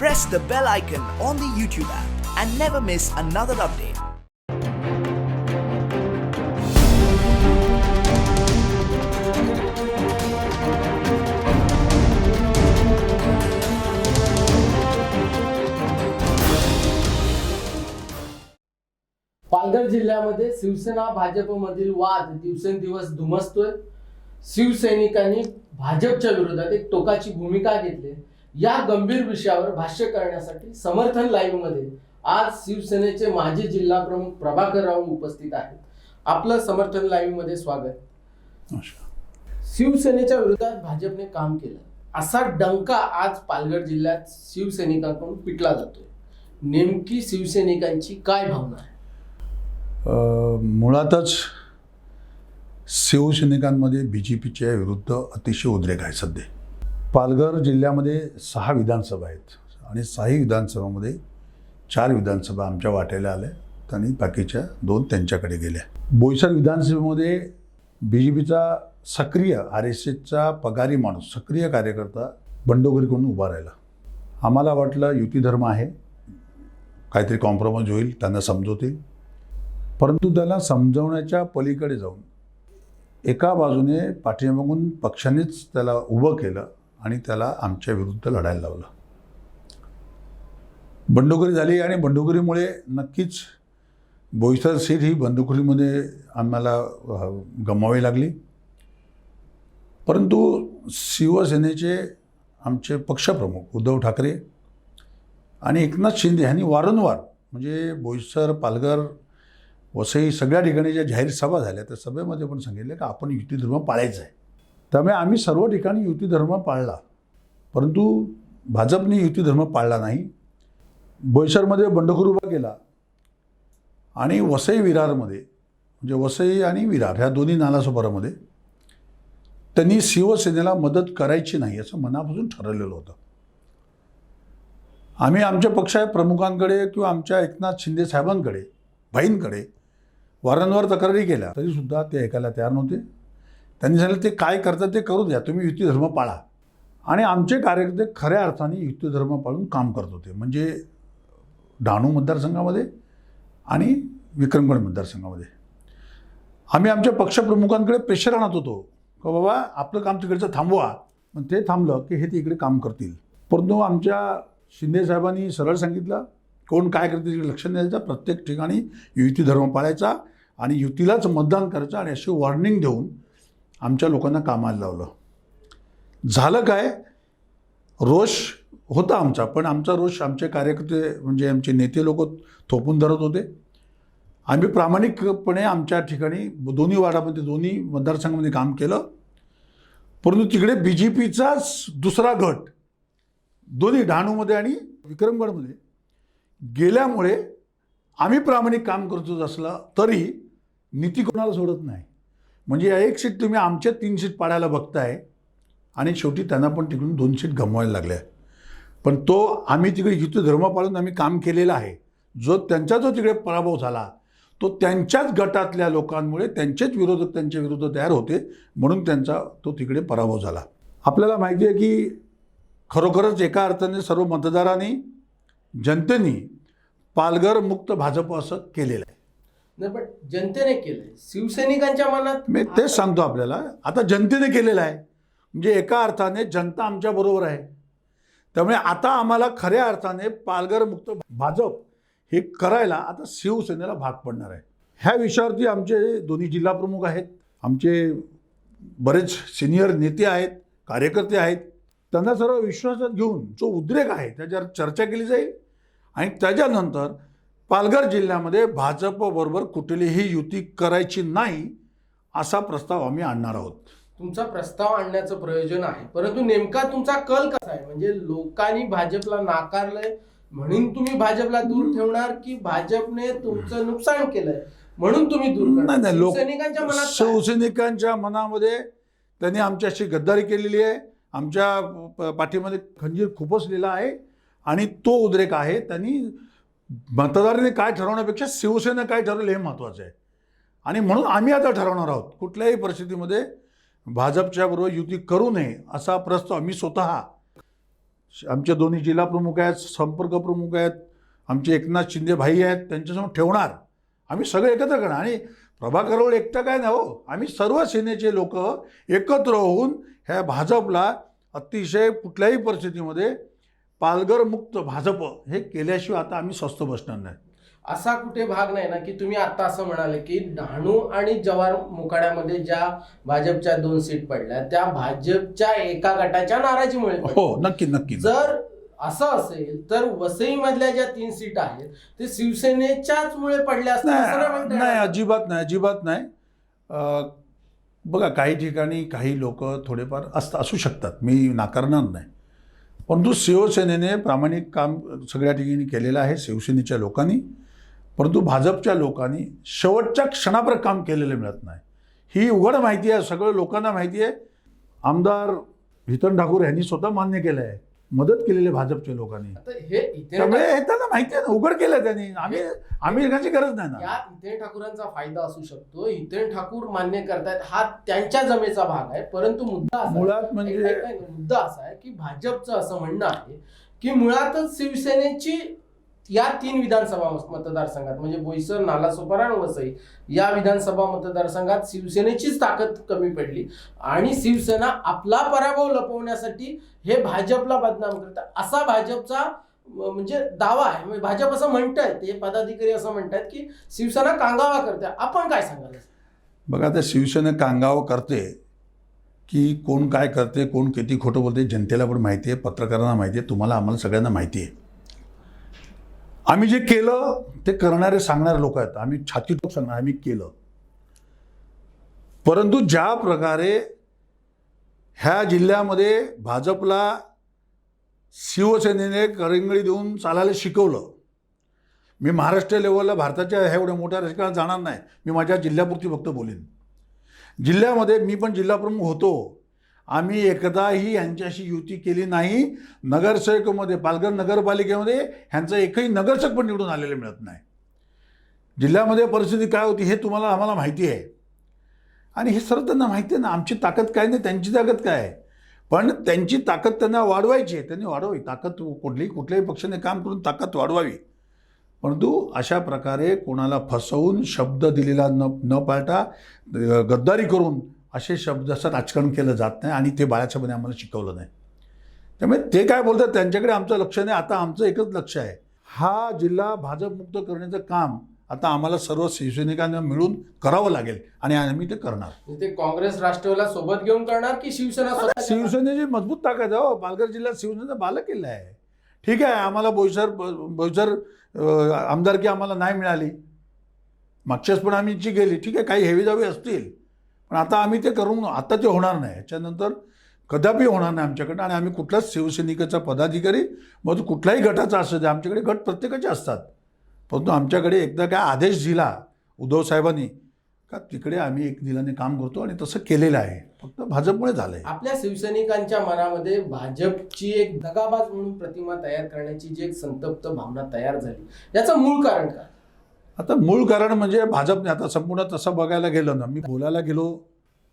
press the bell icon on the YouTube app and never miss another update. Palghar जिल्ह्यामध्ये शिवसेना भाजपमधील वाद दिवसेंदिवस धुमसतोय शिवसैनिकांनी भाजपच्या विरोधात एक टोकाची भूमिका घेतली या गंभीर विषयावर भाष्य करण्यासाठी समर्थन लाईव्हमध्ये आज शिवसेनेचे माजी जिल्हा प्रमुख प्रभाकर राव उपस्थित आहेत. आपलं समर्थन लाईव्हमध्ये स्वागत. शिवसेनेच्या विरोधात भाजपने काम केलं. असा डंका आज पालघर जिल्ह्यात शिवसैनिकांकडून पिटला जातोय. नेमकी शिवसैनिकांची काय भावना आहे? मुळातच शिवसैनिकांमध्ये बी जे पीच्या विरुद्ध अतिशय उद्रेक आहे सध्या. पालघर जिल्ह्यामध्ये सहा विधानसभा आहेत आणि सहाही विधानसभामध्ये चार विधानसभा आमच्या वाट्याला आल्या आणि बाकीच्या दोन त्यांच्याकडे गेल्या बोईसर विधानसभेमध्ये बी जे पीचा सक्रिय आर एस एसचा पगारी माणूस सक्रिय कार्यकर्ता बंडोगरी करून उभा राहिला. आम्हाला वाटलं युती धर्म आहे. काहीतरी कॉम्प्रोमाइज होईल त्यांना समजवतील. परंतु त्याला समजवण्याच्या पलीकडे जाऊन एका बाजूने पाठीमागून पक्षानेच त्याला उभं केलं. आणि त्याला आमच्या विरुद्ध लढायला लावलं. बंडखोरी झाली आणि बंडखोरीमुळे नक्कीच बोईसर सीट ही बंडखोरीमध्ये आम्हाला गमावी गमवावी लागली. परंतु शिवसेनेचे आमचे पक्षप्रमुख उद्धव ठाकरे आणि एकनाथ शिंदे यांनी वारंवार म्हणजे बोईसर पालघर वसई सगळ्या ठिकाणी ज्या जाहीर सभा झाल्या त्या सभेमध्ये पण सांगितलं की आपण युती धर्म पाळायचा आहे. त्यामुळे आम्ही सर्व ठिकाणी युती धर्म पाळला. परंतु भाजपने युती धर्म पाळला नाही. बोईसरमध्ये बंडखोर उभा केला. आणि वसई विरारमध्ये म्हणजे वसई आणि विरार ह्या दोन्ही नालासोपारामध्ये त्यांनी शिवसेनेला मदत करायची नाही असं मनापासून ठरवलेलं होतं. आम्ही आमच्या पक्षा प्रमुखांकडे किंवा आमच्या एकनाथ शिंदे साहेबांकडे भाईंकडे वारंवार तक्रारी केल्या. तरीसुद्धा ते ऐकायला तयार नव्हते. त्यांनी सांगितलं ते काय करतात ते करू द्या तुम्ही युती धर्म पाळा. आणि आमचे कार्यकर्ते खऱ्या अर्थाने युती धर्म पाळून काम करत होते. म्हणजे डहाणू मतदारसंघामध्ये आणि विक्रमगड मतदारसंघामध्ये. आम्ही आमच्या पक्षप्रमुखांकडे प्रेशर आणत होतो. का बाबा आपलं काम तिकडचं थांबवा. पण ते थांबलं की हे ते इकडे काम करतील. परंतु आमच्या शिंदे साहेबांनी सरळ सांगितलं कोण काय करते तिकडे लक्ष द्यायचं. प्रत्येक ठिकाणी युती धर्म पाळायचा आणि युतीलाच मतदान करायचं आणि अशी वॉर्निंग देऊन आमच्या लोकांना कामाला लावलं. झालं काय? रोष होता आमचा पण आमचा रोष आमचे कार्यकर्ते म्हणजे आमचे नेते लोक थोपून धरत होते. आम्ही प्रामाणिकपणे आमच्या ठिकाणी दोन्ही वार्डामध्ये दोन्ही मतदारसंघामध्ये काम केलं. परंतु तिकडे बी जे पीचाच दुसरा गट दोन्ही डहाणूमध्ये आणि विक्रमगडमध्ये गेल्यामुळे आम्ही प्रामाणिक काम करतो असलं तरी नीती कोणाला सोडत नाही. म्हणजे या एक सीट तुम्ही आमच्या तीन सीट पाडायला बघताय आणि शेवटी त्यांना पण तिकडून दोन सीट गमवायला लागल्या. पण तो आम्ही तिकडे हिंदू धर्म पाळून आम्ही काम केलेलं आहे. जो त्यांचा जो तिकडे पराभव झाला तो त्यांच्याच गटातल्या लोकांमुळे त्यांचेच विरोधक त्यांच्या विरुद्ध तयार होते म्हणून त्यांचा तो तिकडे पराभव झाला. आपल्याला माहिती आहे की खरोखरच एका अर्थाने सर्व मतदारांनी जनतेने पालघर मुक्त भाजप असं केलेलं आहे. नाही पण जनतेने केलंय. शिवसैनिकांच्या मनात मी तेच सांगतो आपल्याला. आता जनतेने केलेलं आहे. म्हणजे एका अर्थाने जनता आमच्या बरोबर आहे. त्यामुळे आता आम्हाला खऱ्या अर्थाने पालघर मुक्त भाजप हे करायला आता शिवसेनेला भाग पडणार आहे. ह्या विषयावरती आमचे दोन्ही जिल्हा प्रमुख आहेत. आमचे बरेच सिनियर नेते आहेत कार्यकर्ते आहेत. त्यांना सर्व विश्वासात घेऊन जो उद्रेक आहे त्याच्यावर चर्चा केली जाईल. आणि त्याच्यानंतर पालघर जिल्ह्यामध्ये भाजपबरोबर कुठलीही युती करायची नाही असा प्रस्ताव आम्ही आणणार आहोत. तुमचा प्रस्ताव आणण्याचं प्रयोजन आहे परंतु नेमका तुमचा कल कसा आहे? म्हणजे लोकांनी भाजपला नाकारलंय म्हणून तुम्ही भाजपला दूर ठेवणार की भाजपने तुमचं नुकसान केलंय म्हणून तुम्ही दूर नाही नाही लोक मनात काय? शिवसैनिकांच्या मनामध्ये त्यांनी आमच्याशी गद्दारी केलेली आहे. आमच्या प- पाठीमध्ये खंजीर खुपसलेला आहे आणि तो उद्रेक आहे. त्यांनी मतदारांनी काय ठरवण्यापेक्षा शिवसेना काय ठरवलं हे महत्त्वाचं आहे. आणि म्हणून आम्ही आता ठरवणार आहोत. कुठल्याही परिस्थितीमध्ये भाजपच्या बरोबर युती करू नये असा प्रस्ताव आम्ही स्वतः आमचे दोन्ही जिल्हा प्रमुख आहेत संपर्क प्रमुख आहेत आमचे एकनाथ शिंदे भाई आहेत त्यांच्यासमोर ठेवणार. आम्ही सगळे एकत्र करणार. आणि प्रभाकरवर एकटं काय नाही हो. आम्ही सर्व सेनेचे लोक एकत्र होऊन ह्या भाजपला अतिशय कुठल्याही परिस्थितीमध्ये पालघर मुक्त भाजप हे केल्याशिवाय आता आम्ही स्वस्त बसणार नाही. असा कुठे भाग नाही ना की तुम्ही आता असं म्हणाले की डहाणू आणि जवार मुखाड्यामध्ये ज्या भाजपच्या दोन सीट पडल्या त्या भाजपच्या एका गटाच्या नाराजीमुळे. हो नक्की नक्की जर असं असेल तर वसई मधल्या ज्या तीन सीट आहेत ते शिवसेनेच्याच मुळे पडल्या असतील असं नाही. अजिबात नाही अजिबात नाही. बघा काही ठिकाणी काही लोक थोडेफार असत असू शकतात. मी नाकारणार नाही. परंतु शिवसेनेने प्रामाणिक काम सगळ्या ठिकाणी केलेलं आहे शिवसेनेच्या लोकांनी. परंतु भाजपच्या लोकांनी शेवटच्या क्षणावर काम केलेलं मिळत नाही. ही उघड माहिती आहे सगळं लोकांना माहिती आहे. आमदार हितन ठाकूर यांनी स्वतः मान्य केलं आहे मदत केलेली आहे भाजपच्या लोकांनी. हे त्यामुळे हे त्यांना माहिती आहे ना उघड केलं त्यांनी. आम्ही आम्ही गरज नाही ना. या हितेन ठाकूरांचा फायदा असू शकतो. हितेन ठाकूर मान्य करतायत. हा त्यांच्या जमेचा भाग आहे. परंतु मुद्दा मुळात म्हणजे मुद्दा असा आहे की भाजपचं असं म्हणणं आहे की मुळातच शिवसेनेची या तीन विधानसभा मतदारसंघात म्हणजे बोईसर नालासोपारा आणि वसई या विधानसभा मतदारसंघात शिवसेनेचीच ताकद कमी पडली. आणि शिवसेना आपला पराभव लपवण्यासाठी हे भाजपला बदनाम करतात असा भाजपचा म्हणजे दावा आहे. म्हणजे भाजप असं म्हणतायत ते पदाधिकारी असं म्हणतायत की शिवसेना कांगावा करते. आपण काय सांगाल? बघा आता शिवसेना कांगावा करते की कोण काय करते कोण किती खोटं बोलते जनतेला पण माहिती आहे पत्रकारांना माहिती आहे तुम्हाला आम्हाला सगळ्यांना माहिती आहे. आम्ही जे केलं ते करणारे सांगणारे लोक आहेत. आम्ही छाती टोक सांगणार आम्ही केलं. परंतु ज्या प्रकारे ह्या जिल्ह्यामध्ये भाजपला शिवसेनेने करंगळी देऊन चालायला शिकवलं मी महाराष्ट्र लेवलला भारताच्या ह्या एवढ्या मोठ्या राजकारणात जाणार नाही. मी माझ्या जिल्ह्यापुरती फक्त बोलेन. जिल्ह्यामध्ये मी पण जिल्हाप्रमुख होतो. आम्ही एकदाही यांच्याशी युती केली नाही. नगरसेवकमध्ये पालघर नगरपालिकेमध्ये ह्यांचं एकही नगरसेवक पण निवडून आलेले मिळत नाही. जिल्ह्यामध्ये परिस्थिती काय होती हे तुम्हाला आम्हाला माहिती आहे. आणि हे सर्व त्यांना माहिती आहे ना आमची ताकद काय नाही त्यांची ताकद काय आहे? पण त्यांची ताकद त्यांना वाढवायची आहे त्यांनी वाढवावी. ताकद कुठलीही कुठल्याही पक्षाने काम करून ताकद वाढवावी. परंतु अशा प्रकारे कोणाला फसवून शब्द दिलेला न न पाळता गद्दारी करून असे शब्द असं राजकारण केलं जात नाही आणि ते बाळासाहेबांनी आम्हाला शिकवलं नाही. त्यामुळे ते काय बोलतात त्यांच्याकडे आमचं लक्ष नाही आता आमचं एकच लक्ष आहे. हा जिल्हा भाजपमुक्त करण्याचं काम आता आम्हाला सर्व शिवसैनिकांना मिळून करावं लागेल आणि आम्ही ते करणार. ते काँग्रेस राष्ट्रवादीला सोबत घेऊन करणार की शिवसेना शिवसेनेची मजबूत ताकद आहे हो. पालघर जिल्ह्यात शिवसेनेचा बालेकिल्ला आहे ठीक आहे आम्हाला बोईसर बोईसर आमदारकी आम्हाला नाही मिळाली. मागच्याच पण आम्ही जी गेली. ठीक आहे काही हेवी जावी असतील. पण आता आम्ही ते करून आता ते होणार नाही. याच्यानंतर कदापि होणार नाही आमच्याकडनं आणि आम्ही कुठलाच शिवसैनिकाचा पदाधिकारी मग कुठल्याही गटाचा असू दे आमच्याकडे गट प्रत्येकाचे असतात. परंतु आमच्याकडे एकदा काय आदेश दिला उद्धव साहेबांनी का तिकडे आम्ही एक दिलाने काम करतो आणि तसं केलेलं आहे. फक्त भाजपमुळे झालं आहे आपल्या शिवसैनिकांच्या मनामध्ये भाजपची एक दगाबाज म्हणून प्रतिमा तयार करण्याची जी एक संतप्त भावना तयार झाली याचं मूळ कारण काय? आता मूळ कारण म्हणजे भाजपने आता संपूर्ण तसं बघायला गेलं ना मी बोलायला गेलो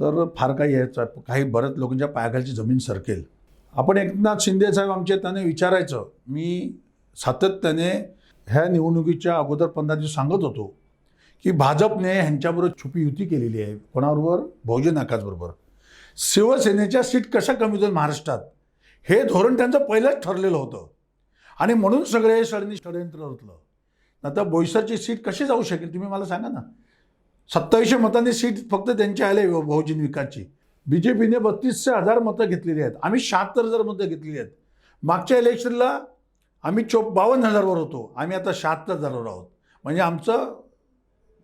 तर फार काही यायचं काही बऱ्याच लोकांच्या पायाखालची जमीन सरकेल. आपण एकनाथ शिंदे साहेब आमचे त्याने विचारायचं. मी सातत्याने ह्या निवडणुकीच्या अगोदर पंधरा दिवस सांगत होतो की भाजपने ह्यांच्याबरोबर छुपी युती केलेली आहे. कोणाबरोबर? बहुजन आकाशबरोबर शिवसेनेच्या सीट कशा कमी होतील महाराष्ट्रात? हे धोरण त्यांचं पहिलंच ठरलेलं होतं. आणि म्हणून सगळे षडनी षडयंत्र होतलं आता बोईसरची सीट कशी जाऊ शकेल? तुम्ही मला सांगा ना. सत्तावीसशे मतांनी सीट फक्त त्यांची आले बहुजन विकासची. बी जे पीने बत्तीसशे हजार मतं घेतलेली आहेत. आम्ही शहात्तर हजार मतं घेतलेली आहेत. मागच्या इलेक्शनला आम्ही चो बावन्न हजारवर होतो. आम्ही आता शहात्तर हजारवर आहोत. म्हणजे आमचं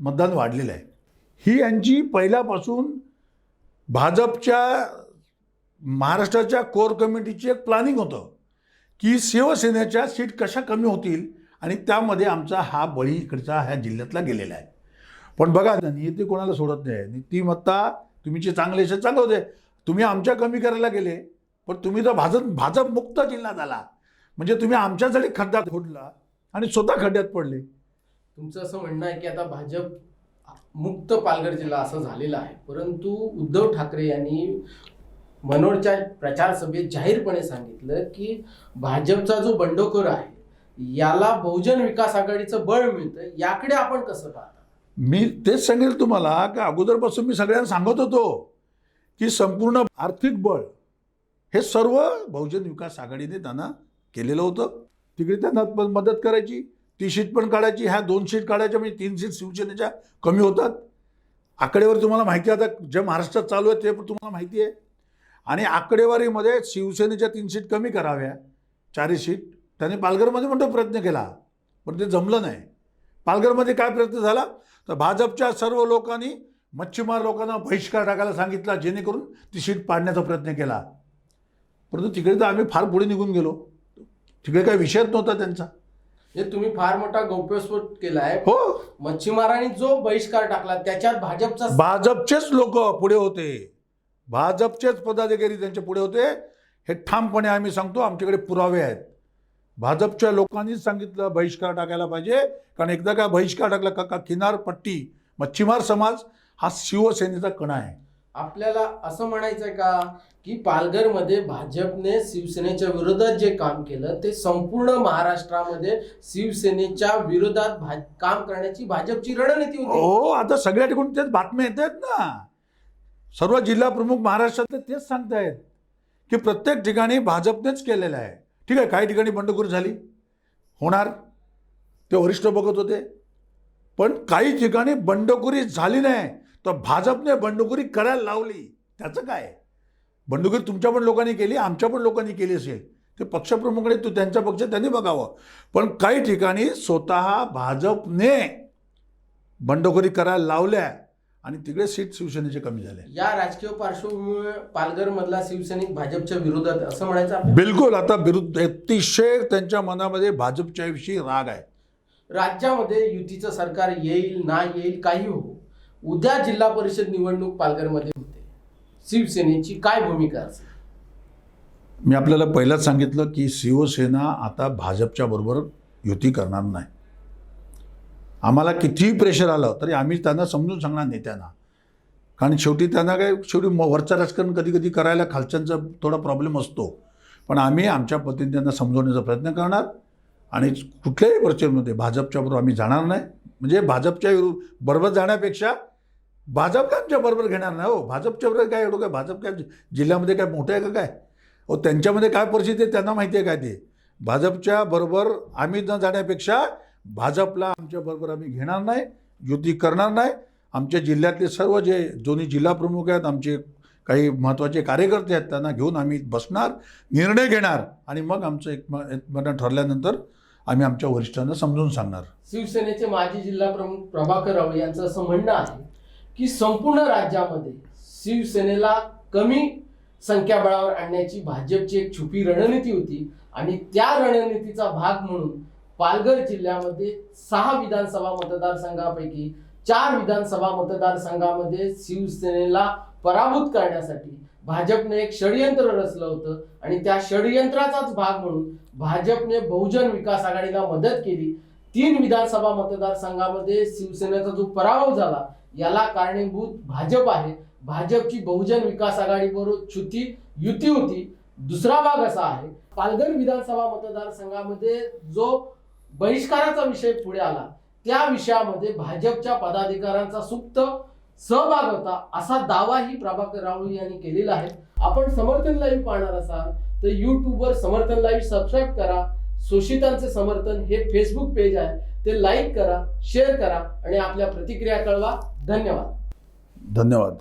मतदान वाढलेलं आहे. ही यांची पहिल्यापासून भाजपच्या महाराष्ट्राच्या कोर कमिटीची एक प्लॅनिंग होतं की शिवसेनेच्या सीट कशा कमी होतील आणि त्यामध्ये आमचा हा बळी इकडचा ह्या जिल्ह्यातला गेलेला आहे. पण बघा ना नियती कोणाला सोडत नाही. नीतिमत्ता तुमचे चांगले असेल चांगलं होते. तुम्ही आमच्या कमी करायला गेले पण तुम्ही तर भाजप भाजप मुक्त जिल्हा झाला म्हणजे तुम्ही आमच्यासाठी खड्ड्यात खोडला आणि स्वतः खड्ड्यात पडले. तुमचं असं म्हणणं आहे की आता भाजप मुक्त पालघर जिल्हा असं झालेला आहे. परंतु उद्धव ठाकरे यांनी मनोरच्या प्रचार सभेत जाहीरपणे सांगितलं की भाजपचा जो बंडखोर आहे याला बहुजन विकास आघाडीचं बळ मिळतं याकडे आपण कसं पाहता? मी तेच सांगेल तुम्हाला की अगोदरपासून मी सगळ्यांना सांगत होतो की संपूर्ण आर्थिक बळ हे सर्व बहुजन विकास आघाडीने त्यांना केलेलं होतं. तिकडे त्यांना मदत करायची ती शीट पण काढायची ह्या दोन शीट काढायच्या म्हणजे तीन सीट शिवसेनेच्या कमी होतात. आकडेवारी तुम्हाला माहिती आता जे महाराष्ट्रात चालू आहे ते पण तुम्हाला माहिती आहे. आणि आकडेवारीमध्ये शिवसेनेच्या तीन सीट कमी कराव्या चारही सीट त्याने पालघरमध्ये पण तो प्रयत्न केला पण ते जमलं नाही. पालघरमध्ये काय प्रयत्न झाला? तर भाजपच्या सर्व लोकांनी मच्छीमार लोकांना बहिष्कार टाकायला सांगितला जेणेकरून ती सीट पाडण्याचा प्रयत्न केला. परंतु तिकडे तर आम्ही फार पुढे निघून गेलो. तिकडे काही विषयच नव्हता त्यांचा. हे तुम्ही फार मोठा गौप्यस्फोट केलाय. हो. मच्छीमारांनी जो बहिष्कार टाकला त्याच्यात भाजपचा भाजपचेच लोक पुढे होते. भाजपचेच पदाधिकारी त्यांच्या पुढे होते. हे ठामपणे आम्ही सांगतो आमच्याकडे पुरावे आहेत. भाजपच्या लोकांनीच सांगितलं बहिष्कार टाकायला पाहिजे. कारण एकदा का बहिष्कार टाकला का का किनारपट्टी मच्छीमार समाज हा शिवसेनेचा कणा आहे. आपल्याला असं म्हणायचंय का की पालघरमध्ये भाजपने शिवसेनेच्या विरोधात जे काम केलं ते संपूर्ण महाराष्ट्रामध्ये शिवसेनेच्या विरोधात काम करण्याची भाजपची रणनीती होती. हो आता सगळ्या ठिकाणी तेच बातम्या येत आहेत ना. सर्व जिल्हा प्रमुख महाराष्ट्रातले तेच सांगतायत की प्रत्येक ठिकाणी भाजपनेच केलेलं आहे. ठीक आहे काही ठिकाणी बंडखोरी झाली. होणार. ते वरिष्ठ बघत होते. पण काही ठिकाणी बंडखोरी झाली नाही. तर भाजपने बंडखोरी करायला लावली. त्याचं काय? बंडखोरी तुमच्या पण लोकांनी केली आमच्या पण लोकांनी केली असेल. ते पक्षप्रमुखाने तू त्यांचा पक्ष त्यांनी बघावं. पण काही ठिकाणी स्वतः भाजपने बंडखोरी करायला लावल्या. आणि तिकडे सीट शिवसेनेचे कमी झाले. या राजकीय पार्श्वभूमीवर पालघर मधला शिवसैनिक भाजपच्या विरोधात असं म्हणायचं? बिलकुल आता विरुद्ध अतिशय त्यांच्या मनामध्ये भाजपच्या विषयी राग आहे. राज्यामध्ये युतीचं सरकार येईल ना येईल काही हो उद्या जिल्हा परिषद निवडणूक पालघरमध्ये होते. शिवसेनेची काय भूमिका असेल? मी आपल्याला पहिलाच सांगितलं की शिवसेना आता भाजपच्या बरोबर युती करणार नाही. आम्हाला कितीही प्रेशर आलं तरी आम्ही त्यांना समजून सांगणार नेत्यांना कारण शेवटी त्यांना काय शेवटी वरचं राजकारण कधी कधी करायला खालच्यांचा थोडा प्रॉब्लेम असतो. पण आम्ही आमच्या पद्धतीने त्यांना समजवण्याचा प्रयत्न करणार आणि कुठल्याही परिस्थितीमध्ये भाजपच्या बरोबर आम्ही जाणार नाही. म्हणजे भाजपच्या बरोबर जाण्यापेक्षा भाजपला आमच्या बरोबर घेणार नाही हो. भाजपच्या बरोबर काय एवढं काय भाजप काय जिल्ह्यामध्ये काय मोठं आहे का काय? हो त्यांच्यामध्ये काय परिस्थिती आहे त्यांना माहिती आहे काय ते? भाजपच्या बरोबर आम्ही न जाण्यापेक्षा भाजपला आमच्या बरोबर आम्ही घेणार नाही युती करणार नाही. आमच्या जिल्ह्यातले सर्व जे दोन्ही जिल्हा प्रमुख आहेत आमचे काही महत्त्वाचे कार्यकर्ते आहेत त्यांना घेऊन आम्ही बसणार निर्णय घेणार आणि मग आमचं एक एकमत ठरल्यानंतर आम्ही आमच्या वरिष्ठांना समजून सांगणार. शिवसेनेचे माजी जिल्हा प्रमुख प्रभाकर राव यांचं असं म्हणणं आहे की संपूर्ण राज्यामध्ये शिवसेनेला कमी संख्याबळावर आणण्याची भाजपची एक छुपी रणनीती होती आणि त्या रणनीतीचा भाग म्हणून पालघर जिल्ह्यामध्ये सहा विधानसभा मतदारसंघापैकी चार विधानसभा मतदारसंघामध्ये शिवसेनेला पराभूत करण्यासाठी भाजपने एक षडयंत्र रचलं होतं आणि त्या षडयंत्राचाच भाग म्हणून भाजपने बहुजन विकास आघाडीला मदत केली. तीन विधानसभा मतदारसंघामध्ये शिवसेनेचा जो पराभव झाला याला कारणीभूत भाजप आहे. भाजपची बहुजन विकास आघाडी बरोबर छुती युती होती. दुसरा भाग असा आहे पालघर विधानसभा मतदारसंघामध्ये जो बहिष्काराचा विषय पुढे आला. त्या विषयामध्ये भाजपच्या पदाधिकाऱ्यांचा सुप्त सहभाग होता असा दावाही प्रभाकर राऊळ यांनी केलेला आहे. आपण समर्थन लाईव्ह पाहणार असाल तर युट्यूबवर समर्थन लाईव्ह सबस्क्राईब करा. शोषितांचे समर्थन हे फेसबुक पेज आहे. ते लाईक करा शेअर करा आणि आपल्या प्रतिक्रिया कळवा. धन्यवाद. धन्यवाद.